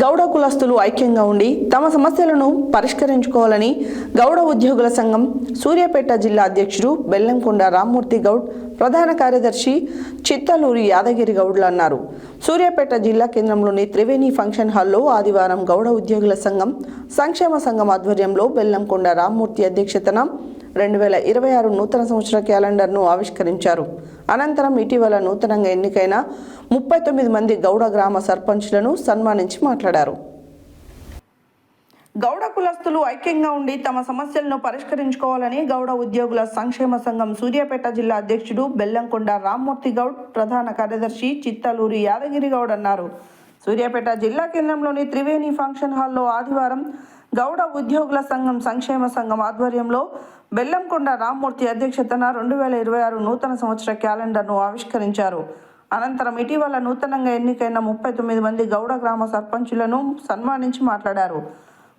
గౌడ కులస్తులు ఐక్యంగా ఉండి తమ సమస్యలను పరిష్కరించుకోవాలని గౌడ ఉద్యోగుల సంఘం సూర్యాపేట జిల్లా అధ్యక్షుడు బెల్లంకొండ రామ్మూర్తి గౌడ్ ప్రధాన కార్యదర్శి చిత్తలూరి యాదగిరి గౌడ్లు అన్నారు. సూర్యాపేట జిల్లా కేంద్రంలోని త్రివేణి ఫంక్షన్ హాల్లో ఆదివారం గౌడ ఉద్యోగుల సంఘం సంక్షేమ సంఘం ఆధ్వర్యంలో బెల్లంకొండ రామ్మూర్తి అధ్యక్షతన రెండు వేల ఇరవై ఆరు నూతన సంవత్సర క్యాలెండర్ను ఆవిష్కరించారు. అనంతరం ఇటీవల నూతనంగా ఎన్నికైన ముప్పై తొమ్మిది మంది గౌడ గ్రామ సర్పంచ్లను సన్మానించి మాట్లాడారు. గౌడ కులస్తులు ఐక్యంగా ఉండి తమ సమస్యలను పరిష్కరించుకోవాలని గౌడ ఉద్యోగుల సంక్షేమ సంఘం సూర్యాపేట జిల్లా అధ్యక్షుడు బెల్లంకొండ రామ్మూర్తి గౌడ్ ప్రధాన కార్యదర్శి చిత్తలూరి యాదగిరి గౌడ్ అన్నారు. సూర్యాపేట జిల్లా కేంద్రంలోని త్రివేణి ఫంక్షన్ హాల్లో ఆదివారం గౌడ ఉద్యోగుల సంఘం సంక్షేమ సంఘం ఆధ్వర్యంలో బెల్లంకొండ రామ్మూర్తి అధ్యక్షతన రెండు వేల ఇరవై ఆరు నూతన సంవత్సర క్యాలెండర్ను ఆవిష్కరించారు. అనంతరం ఇటీవల నూతనంగా ఎన్నికైన ముప్పై తొమ్మిది మంది గౌడ గ్రామ సర్పంచులను సన్మానించి మాట్లాడారు.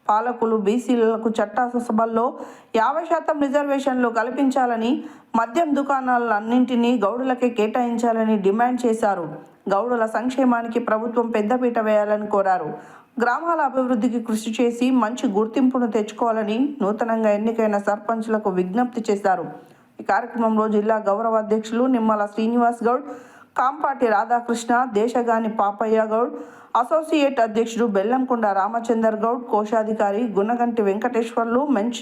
పాలకులు బీసీలకు చట్టసభల్లో యాభై శాతం రిజర్వేషన్లు కల్పించాలని మద్యం దుకాణాలన్నింటినీ గౌడులకే కేటాయించాలని డిమాండ్ చేశారు. గౌడుల సంక్షేమానికి ప్రభుత్వం పెద్దపీట వేయాలని కోరారు. గ్రామాల అభివృద్ధికి కృషి చేసి మంచి గుర్తింపును తెచ్చుకోవాలని నూతనంగా ఎన్నికైన సర్పంచ్లకు విజ్ఞప్తి చేశారు. ఈ కార్యక్రమంలో జిల్లా గౌరవ అధ్యక్షులు నిమ్మల శ్రీనివాస్ గౌడ్ కాంపాటి రాధాకృష్ణ దేశగాని పాపయ్య గౌడ్ అసోసియేట్ అధ్యక్షుడు బెల్లంకొండ రామచందర్ గౌడ్ కోశాధికారి గుణగంటి వెంకటేశ్వర్లు మెంచ్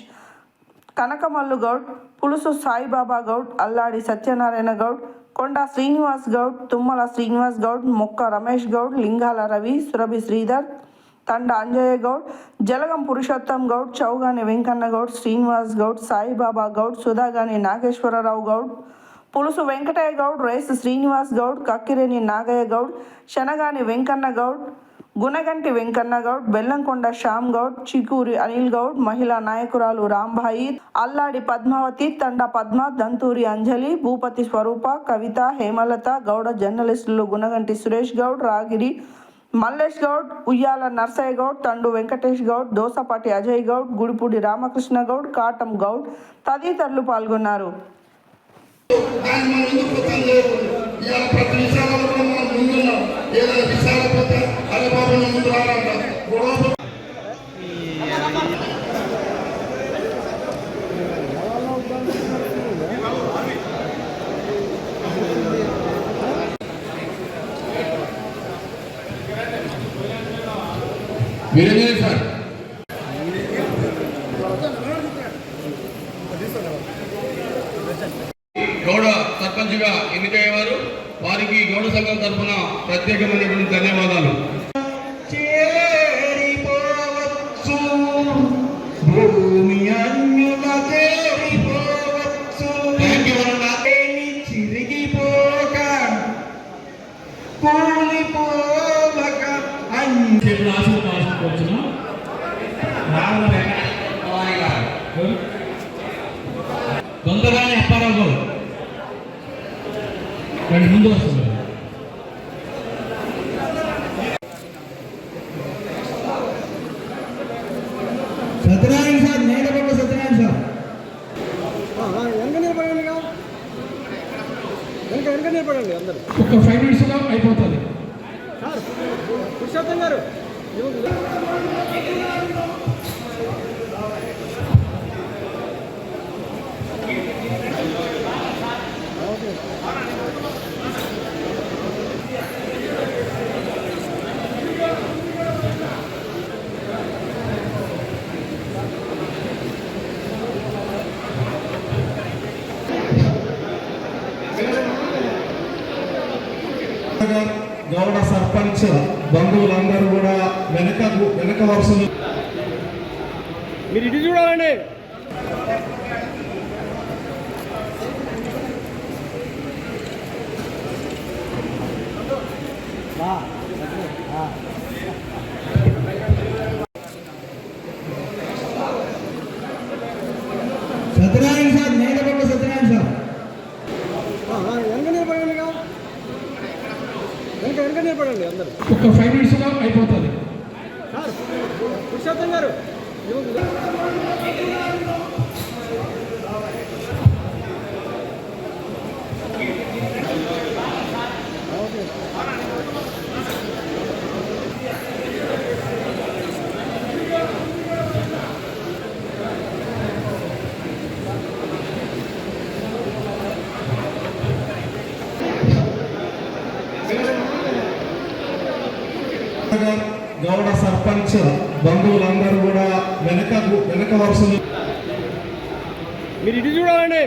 కనకమల్లు గౌడ్ పులుసు సాయిబాబా గౌడ్ అల్లాడి సత్యనారాయణ గౌడ్ కొండ శ్రీనివాస్ గౌడ్ తుమ్మల శ్రీనివాస్ గౌడ్ మొక్క రమేష్ గౌడ్ లింగాల రవి సురభి శ్రీధర్ తండ అంజయ్య గౌడ్ జలగం పురుషోత్తం గౌడ్ చౌగాని వెంకన్న గౌడ్ శ్రీనివాస్ గౌడ్ సాయిబాబా గౌడ్ సుధాగాని నాగేశ్వరరావు గౌడ్ పులుసు వెంకటయ్య గౌడ్ రైస్ శ్రీనివాస్ గౌడ్ కక్కిరేని నాగయ్య గౌడ్ శనగాని వెంకన్న గౌడ్ గుణగంటి వెంకన్న గౌడ్ బెల్లంకొండ శ్యామ్ గౌడ్ చికూరి అనిల్ గౌడ్ మహిళా నాయకురాలు రాంబాయి అల్లాడి పద్మావతి తండ పద్మ దంతూరి అంజలి భూపతి స్వరూప కవిత హేమలత గౌడ జర్నలిస్టులు గుణగంటి సురేష్ గౌడ్ రాగిరి మల్లేష్ గౌడ్ ఉయ్యాల నర్సయ్య గౌడ్ తండు వెంకటేష్ గౌడ్ దోసపాటి అజయ్ గౌడ్ గుడిపూడి రామకృష్ణ గౌడ్ కాటం గౌడ్ తదితరులు పాల్గొన్నారు. దాన్ని మనం ఎందుకు గుర్తం చేయకూడదు ఇవాళ ప్రతి కూడా మనం ముందున్నాం. ఏదైనా విషయాలు పోతే అరే బాబు ముందు రావాలంట గొడవ సార్ గౌడ సర్పంచ్గా ఎన్నికయ్యేవారు. వారికి గౌడ సంఘం తరఫున ప్రత్యేకమైనటువంటి ధన్యవాదాలు. చేరిపోవచ్చు. రండి ముందు వస్తుంది సత్యనారాయణ సార్ నేటపడ్డ సత్యనారాయణ సార్. వెనక నిలబడండి వెనక వెనక నిలబడండి అందరూ ఒక ఫైవ్ మినిట్స్లో అయిపోతుంది. సార్ పురుషోత్తం గారు గౌడ సర్పంచ్ బంధువులందరూ కూడా వెనక వెనక వరుసలు మీరు ఇటు చూడాలండి సత్యనారాయణ సార్ నేటపడ్డ సత్యనారాయణ సార్ వెనక నిలబడండి కా. వెనక వెనక నిలబడండి అందరూ ఒక ఫైవ్ మినిట్స్లో అయిపోతుంది. సార్ పురుషోత్తం గారు గౌడ సర్పంచ్ బంధువులందరూ కూడా వెనక వెనక వరుసలు మీరు ఇటు చూడాలండి.